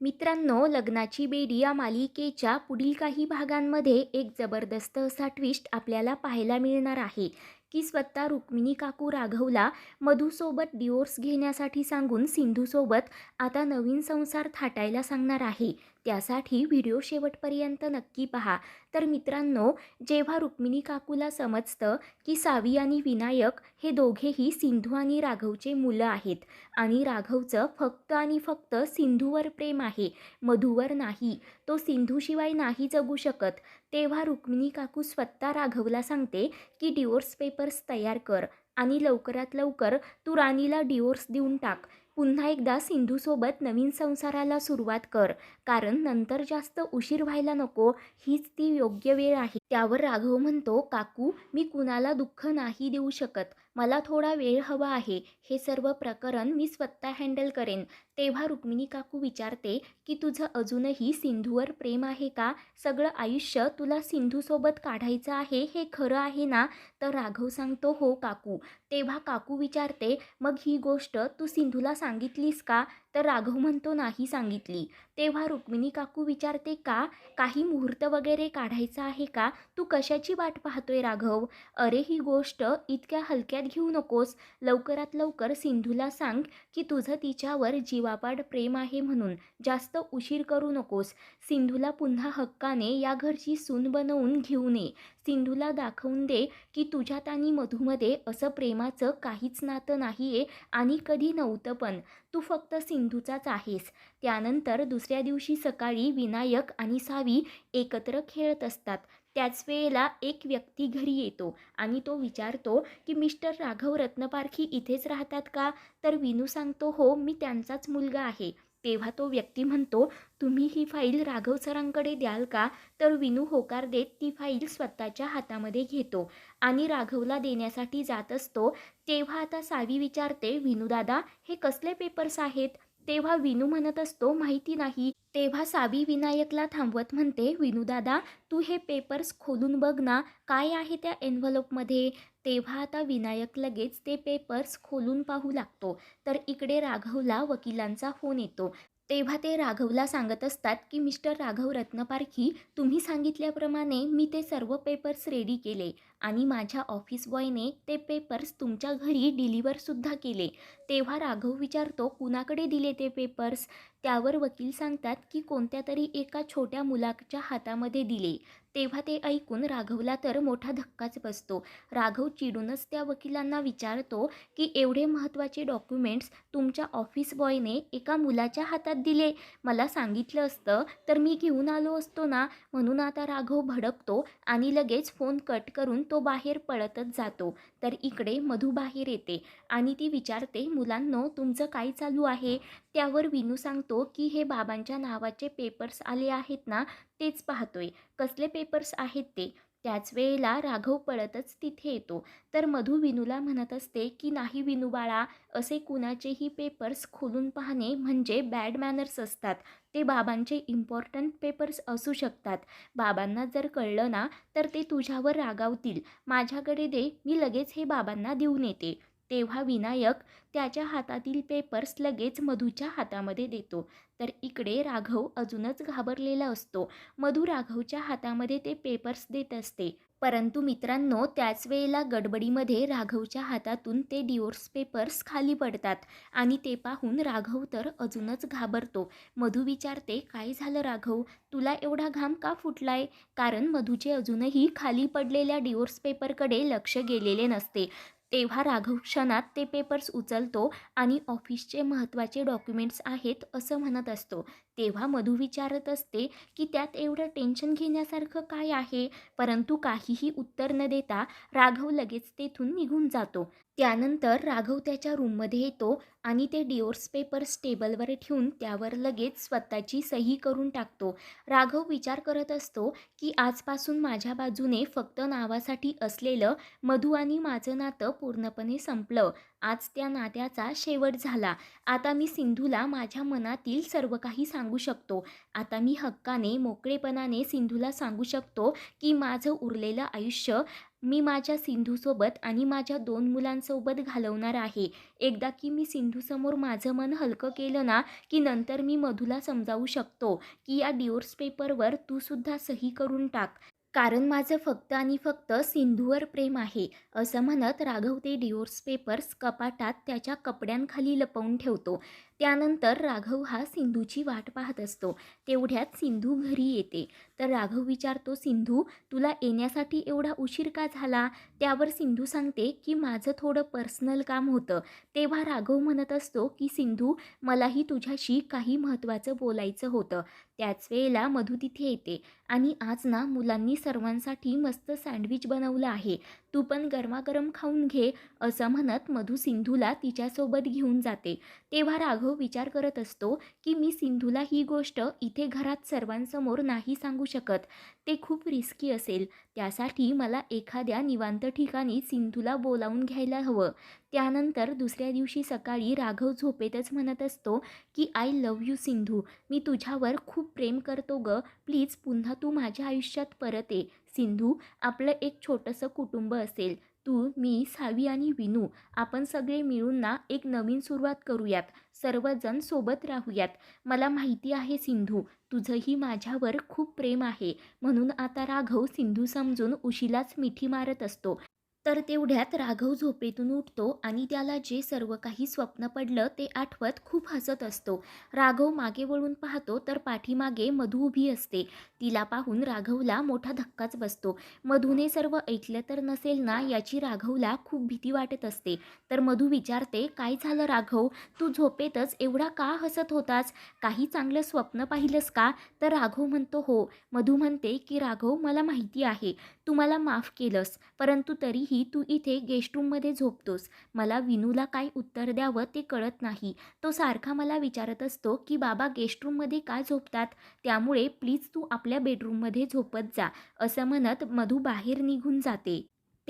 मित्रांनो लग्नाची बेडी या मालिकेच्या पुढील काही भागांमध्ये एक जबरदस्त असा ट्विस्ट आपल्याला पाहायला मिळणार आहे. की स्वतः रुक्मिणी काकू राघवला मधूसोबत डिवोर्स घेण्यासाठी सांगून सिंधूसोबत आता नवीन संसार थाटायला सांगणार आहे. त्यासाठी व्हिडिओ शेवटपर्यंत नक्की पहा. तर मित्रांनो जेव्हा रुक्मिणी काकूला समजतं की सावी आणि विनायक हे दोघेही सिंधू आणि राघवचे मुलं आहेत आणि राघवचं फक्त आणि फक्त सिंधूवर प्रेम आहे मधूवर नाही तो सिंधूशिवाय नाही जगू शकत तेव्हा रुक्मिणी काकू स्वतः राघवला सांगते की डिवोर्स पेपर्स तयार कर आणि लवकरात लवकर तू राणीला डिवोर्स देऊन टाक. पुन्हा एकदा सिंधूसोबत नवीन संसाराला सुरुवात कर. कारण नंतर जास्त उशीर व्हायला नको हीच ती योग्य वेळ आहे. त्यावर राघव म्हणतो काकू मी कुणाला दुःख नाही देऊ शकत. मला थोडा वेळ हवा आहे. हे सर्व प्रकरण मी स्वतः हँडल करेन. तेव्हा रुक्मिणी काकू विचारते की तुझं अजूनही सिंधूवर प्रेम आहे का? सगळं आयुष्य तुला सिंधूसोबत काढायचं आहे हे खरं आहे ना? तर राघव सांगतो हो काकू. तेव्हा काकू विचारते मग ही गोष्ट तू सिंधूला सांगितलीस का? तर राघव म्हणतो नाही सांगितली. तेव्हा रुक्मिणी काकू विचारते का? काही मुहूर्त वगैरे काढायचा आहे का? तू कशाची वाट पाहतोय राघव? अरे ही गोष्ट इतक्या हलक्यात घेऊ नकोस. लवकरात लवकर सिंधूला सांग की तुझं तिच्यावर जीवापाड प्रेम आहे म्हणून जास्त उशीर करू नकोस. सिंधूला पुन्हा हक्काने या घरची सून बनवून घेऊ नये. सिंधूला दाखवून दे की तुझ्यात आणि मधूमध्ये असं प्रेमाचं काहीच नातं नाही आहे आणि कधी नव्हतं पण. तू फक्त सिंधूचाच आहेस. त्यानंतर दुसऱ्या दिवशी सकाळी विनायक आणि सावी एकत्र खेळत असतात. त्याच वेळेला एक व्यक्ती घरी येतो आणि तो विचारतो की मिस्टर राघव रत्नपारखी इथेच राहतात का? तर विनू सांगतो हो मी त्यांचाच मुलगा आहे. तेव्हा तो व्यक्ती म्हणतो तुम्ही ही फाईल राघव सरांकडे द्याल का? तर विनू होकार देत ती फाईल स्वतःच्या हातामध्ये घेतो आणि राघवला देण्यासाठी जात असतो. तेव्हा आता सावी विचारते विनूदादा हे कसले पेपर्स आहेत? तेव्हा विनू म्हणत असतो माहिती नाही. तेव्हा सावी विनायकला थांबवत म्हणते विनूदादा तू हे पेपर्स खोलून बघ ना काय आहे त्या एन्व्हलपमध्ये तेव्हा आता विनायक लगेच ते पेपर्स खोलून पाहू लागतो. तर इकडे राघवला वकिलांचा फोन येतो. तेव्हा ते राघवला सांगत असतात की मिस्टर राघव रत्नपारखी तुम्ही सांगितल्याप्रमाणे मी ते सर्व पेपर्स रेडी केले आणि माझ्या ऑफिस बॉयने ते पेपर्स तुमच्या घरी डिलिव्हरसुद्धा केले. तेव्हा राघव विचारतो कुणाकडे दिले ते पेपर्स त्यावर वकील सांगतात की कोणत्या तरी एका छोट्या मुलाच्या हातामध्ये दिले. तेव्हा ते ऐकून राघवला तर मोठा धक्काच बसतो. राघव चिडूनच त्या वकिलांना विचारतो की एवढे महत्त्वाचे डॉक्युमेंट्स तुमच्या ऑफिस बॉयने एका मुलाच्या हातात दिले. मला सांगितलं असतं तर मी घेऊन आलो असतो ना? म्हणून आता राघव भडकतो आणि लगेच फोन कट करून तो बाहेर पळतच जातो. तर इकडे मधू बाहेर येते आणि ती विचारते मुलांनो तुमचं काय चालू आहे? त्यावर विनू सांगतो की हे बाबांच्या नावाचे पेपर्स आले आहेत ना तेच पाहतोय. कसले पेपर्स आहेत ते? त्याच वेळेला राघव पळतच तिथे येतो. तर मधू विनूला म्हणत असते की नाही विनू बाळा असे कुणाचेही पेपर्स खोलून पाहणे म्हणजे बॅड मॅनर्स असतात. ते बाबांचे इम्पॉर्टंट पेपर्स असू शकतात. बाबांना जर कळलं ना तर ते तुझ्यावर रागावतील. माझ्याकडे दे मी लगेच हे बाबांना देऊन येते. तेव्हा विनायक त्याच्या हातातील पेपर्स लगेच मधूच्या हातामध्ये देतो. तर इकडे राघव अजूनच घाबरलेला असतो. मधू राघवच्या हातामध्ये ते पेपर्स देत असते. परंतु मित्रांनो त्याच वेळेला गडबडीमध्ये राघवच्या हातातून ते डिओर्स पेपर्स खाली पडतात आणि ते पाहून राघव तर अजूनच घाबरतो. मधू विचारते काय झालं राघव? तुला एवढा घाम का फुटलाय? कारण मधूचे अजूनही खाली पडलेल्या डिओर्स पेपरकडे लक्ष गेलेले नसते. तेव्हा राघव क्षणात ते पेपर्स उचलतो आणि ऑफिसचे महत्त्वाचे डॉक्युमेंट्स आहेत असं म्हणत असतो. तेव्हा मधू विचारत असते की त्यात एवढं टेन्शन घेण्यासारखं काय आहे? परंतु काहीही उत्तर न देता राघव लगेच तेथून निघून जातो. त्यानंतर राघव त्याच्या रूममध्ये येतो आणि ते डिओर्स पेपर्स टेबलवर ठेवून त्यावर लगेच स्वतःची सही करून टाकतो. राघव विचार करत असतो की आजपासून माझ्या बाजूने फक्त नावासाठी असलेलं मधू आणि माझं नातं पूर्णपणे संपलं. आज त्या नात्याचा शेवट झाला. आता मी सिंधूला माझ्या मनातील सर्व काही सांगू शकतो. आता मी हक्काने मोकळेपणाने सिंधूला सांगू शकतो की माझं उरलेलं आयुष्य मी माझ्या सिंधूसोबत आणि माझ्या दोन मुलांसोबत घालवणार आहे. एकदा की मी सिंधूसमोर माझं मन हलकं केलं ना की नंतर मी मधूला समजावू शकतो की या डिओर्स पेपरवर तूसुद्धा सही करून टाक. कारण माझं फक्त आणि फक्त सिंधूवर प्रेम आहे असं म्हणत राघव ते डिवोर्स पेपर्स कपाटात त्याच्या कपड्यांखाली लपवून ठेवतो. त्यानंतर राघव हा सिंधूची वाट पाहत असतो. तेवढ्यात सिंधू घरी येते. तर राघव विचारतो सिंधू तुला येण्यासाठी एवढा उशीर का झाला? त्यावर सिंधू सांगते की माझं थोडं पर्सनल काम होतं. तेव्हा राघव म्हणत असतो की सिंधू मलाही तुझ्याशी काही महत्त्वाचं बोलायचं होतं. त्याच वेळेला मधू तिथे येते. आणि आज ना मुलांनी सर्वांसाठी मस्त सँडविच बनवलं आहे. तू पण गरमागरम खाऊन घे असं म्हणत मधू सिंधूला तिच्यासोबत घेऊन जाते. तेव्हा राघव विचार करत असतो की मी सिंधूला ही गोष्ट इथे घरात सर्वांसमोर नाही सांगू शकत. ते खूप रिस्की असेल. त्यासाठी मला एखाद्या निवांत ठिकाणी सिंधूला बोलावून घ्यायला हवं. त्यानंतर दुसऱ्या दिवशी सकाळी राघव झोपेतच म्हणत असतो की आय लव यू सिंधू. मी तुझ्यावर खूप प्रेम करतो ग. प्लीज पुन्हा तू माझ्या आयुष्यात परत ये. सिंधू आपलं एक छोटंसं कुटुंब असेल. तू मी सावी आणि विनू आपण सगळे मिळून ना एक नवीन सुरुवात करूयात. सर्वजण सोबत राहूयात. मला माहिती आहे सिंधू तुझंही माझ्यावर खूप प्रेम आहे. म्हणून आता राघव सिंधू समजून उशीलाच मिठी मारत असतो. तर तेवढ्यात राघव झोपेतून उठतो आणि त्याला जे सर्व काही स्वप्न पडलं ते आठवत खूप हसत असतो. राघव मागे वळून पाहतो तर पाठीमागे मधू उभी असते. तिला पाहून राघवला मोठा धक्काच बसतो. मधूने सर्व ऐकलं तर नसेल ना याची राघवला खूप भीती वाटत असते. तर मधू विचारते काय झालं राघव? तू झोपेतच एवढा का हसत होतास? काही चांगलं स्वप्न पाहिलंस का? तर राघव म्हणतो हो. मधू म्हणते की राघव मला माहिती आहे. तू मला माफ केलंस परंतु तरी तरीही तू इथे गेस्ट रूममध्ये झोपतोस. मला विनूला काय उत्तर द्यावं ते कळत नाही. तो सारखा मला विचारत असतो की बाबा गेस्ट रूममध्ये का झोपतात? त्यामुळे प्लीज तू आपल्या बेडरूममध्ये झोपत जा असं म्हणत मधू बाहेर निघून जाते.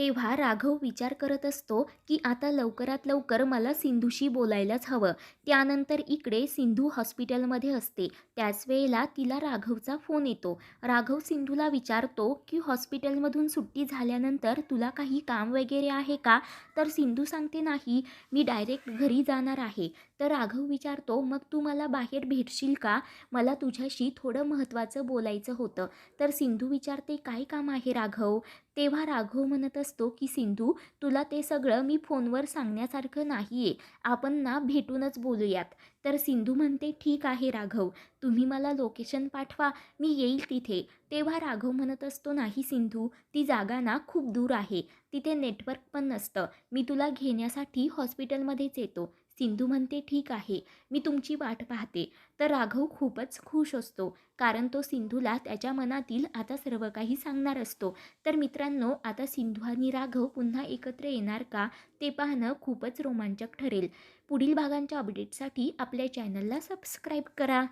तेव्हा राघव विचार करत असतो की आता लवकरात लवकर मला सिंधूशी बोलायलाच हवं. त्यानंतर इकडे सिंधू हॉस्पिटलमध्ये असते. त्याच वेळेला तिला राघवचा फोन येतो. राघव सिंधूला विचारतो की हॉस्पिटलमधून सुट्टी झाल्यानंतर तुला काही काम वगैरे आहे का? तर सिंधू सांगते नाही मी डायरेक्ट घरी जाणार आहे. तर राघव विचारतो मग तू मला बाहेर भेटशील का? मला तुझ्याशी थोडं महत्त्वाचं बोलायचं होतं. तर सिंधू विचारते काय काम आहे राघव? तेव्हा राघव म्हणत असतो की सिंधू तुला ते सगळं मी फोनवर सांगण्यासारखं नाही आहे आपण ना भेटूनच बोलूयात. तर सिंधू म्हणते ठीक आहे राघव. तुम्ही मला लोकेशन पाठवा. मी येईल तिथे. तेव्हा राघव म्हणत असतो नाही सिंधू ती जागा ना खूप दूर आहे. तिथे नेटवर्क पण नसतं. मी तुला घेण्यासाठी हॉस्पिटलमध्येच येतो. सिंधू म्हणते ठीक आहे मी तुमची वाट पाहते. तर राघव खूपच खुश असतो कारण तो सिंधूला त्याच्या मनातील आता सर्व काही सांगणार असतो. तर मित्रांनो आता सिंधू आणि राघव पुन्हा एकत्र येणार का ते पाहणं खूपच रोमांचक ठरेल. पुढील भागांच्या अपडेटसाठी आपल्या चॅनलला सबस्क्राईब करा.